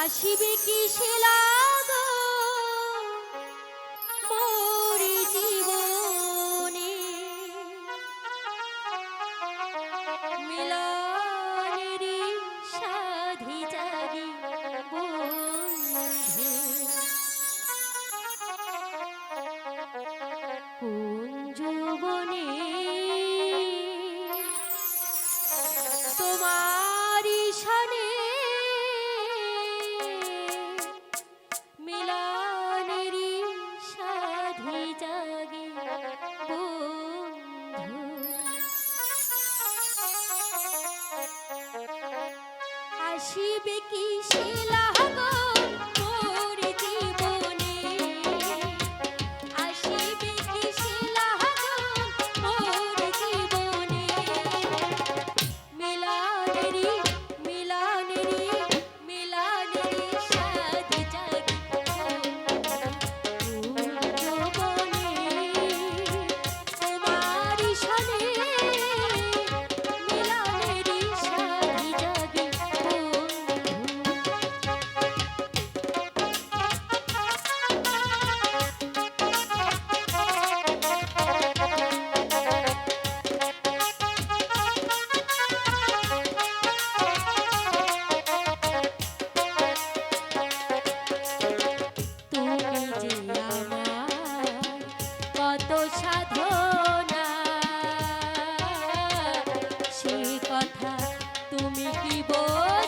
আসিবে কি শিলাগো আসিবে কি শিলা গো তুমি কি বল